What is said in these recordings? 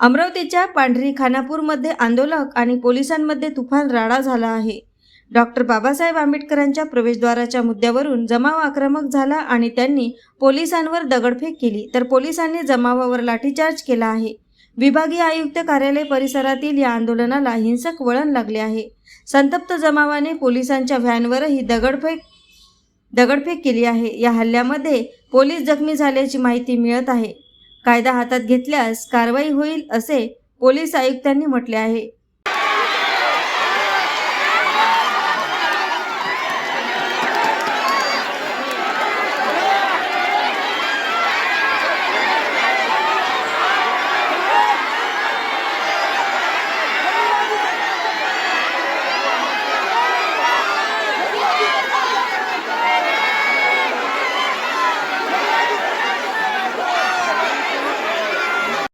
अमरावतीच्या पांढरी खानापूरमध्ये आंदोलक आणि पोलिसांमध्ये तुफान राडा झाला आहे. डॉक्टर बाबासाहेब आंबेडकरांच्या प्रवेशद्वाराच्या मुद्द्यावरून जमाव आक्रमक झाला आणि त्यांनी पोलिसांवर दगडफेक केली तर पोलिसांनी जमावावर लाठीचार्ज केला आहे. विभागीय आयुक्त कार्यालय परिसरातील या आंदोलनाला हिंसक वळण लागले आहे. संतप्त जमावाने पोलिसांच्या व्हॅनवरही दगडफेक दगडफेक केली आहे. या हल्ल्यामध्ये पोलीस जखमी झाल्याची माहिती मिळत आहे. कायदा हातात घेतल्यास कारवाई होईल असे पोलीस आयुक्तांनी म्हटले आहे.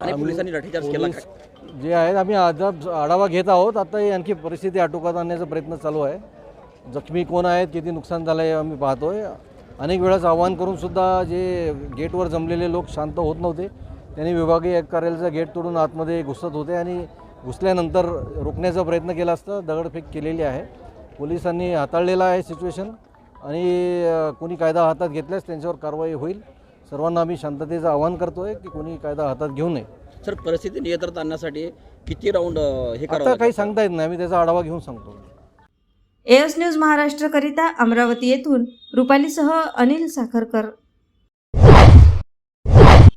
आणि पोलिसांनी लाठीचार्ज केला पोलीस जे आहेत आम्ही अद्याप आढावा घेत आहोत. आता ही आणखी परिस्थिती आटोक्यात आणण्याचा प्रयत्न चालू आहे. जखमी कोण आहेत किती नुकसान झालं आहे आम्ही पाहतोय. अनेक वेळेस आव्हान करून सुद्धा जे गेटवर जमलेले लोक शांत होत नव्हते त्यांनी विभागीय कार्यालयाचा गेट तोडून आतमध्ये घुसत होते आणि घुसल्यानंतर रोखण्याचा प्रयत्न केला असता दगडफेक केलेली आहे. पोलिसांनी हाताळलेलं आहे सिच्युएशन आणि अ, कोणी कायदा हातात घेतल्यास त्यांच्यावर कारवाई होईल. सर्वांना आम्ही शांततेचं आवाहन करतोय की कोणी कायदा हातात घेऊ नये. सर परिस्थिती नियंत्रणात आणण्यासाठी किती राऊंड हे करावं आता काही? सांगता येत नाही. आम्ही त्याचा आढावा घेऊन सांगतो. एएस न्यूज महाराष्ट्रकरिता अमरावती येथून रुपालीसह अनिल साखरकर.